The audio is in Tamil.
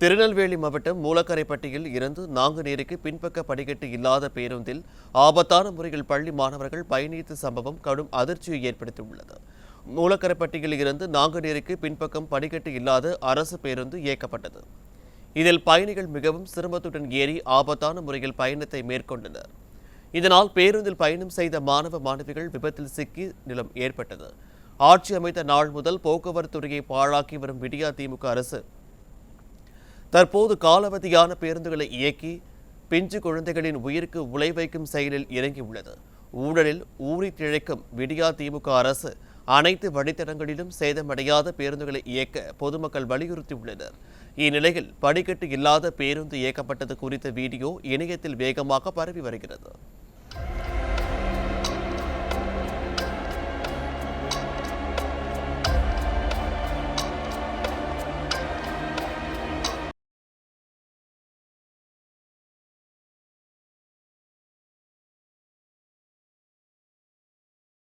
திருநெல்வேலி மாவட்டம் மூலக்கரைப்பட்டியில் இருந்து நாங்குநேரிக்கு பின்பக்க படிக்கட்டு இல்லாத பேருந்தில் ஆபத்தான முறையில் பள்ளி மாணவர்கள் பயணித்த சம்பவம் கடும் அதிர்ச்சியை ஏற்படுத்தியுள்ளது. மூலக்கரைப்பட்டியில் இருந்து நாங்குநேரிக்கு பின்பக்கம் படிக்கட்டு இல்லாத அரசு பேருந்து இயக்கப்பட்டது. இதில் பயணிகள் மிகவும் சிரமத்துடன் ஏறி ஆபத்தான முறையில் பயணத்தை மேற்கொண்டனர். இதனால் பேருந்தில் பயணம் செய்த மாணவ மாணவிகள் விபத்தில் சிக்கி நிலம் ஏற்பட்டது. ஆட்சி அமைத்த நாள் முதல் போக்குவரத்து துறையை பாழாக்கி வரும் விடியா திமுக அரசு தற்போது காலாவதியான பேருந்துகளை இயக்கி பிஞ்சு குழந்தைகளின் உயிருக்கு உலை வைக்கும் செயலில் இறங்கியுள்ளது. ஊழலில் ஊறி திழைக்கும் விடியா திமுக அரசு அனைத்து வழித்தடங்களிலும் சேதமடையாத பேருந்துகளை இயக்க பொதுமக்கள் வலியுறுத்தியுள்ளனர். இந்நிலையில் படிக்கட்டு இல்லாத பேருந்து இயக்கப்பட்டது குறித்த வீடியோ இணையத்தில் வேகமாக பரவி வருகிறது.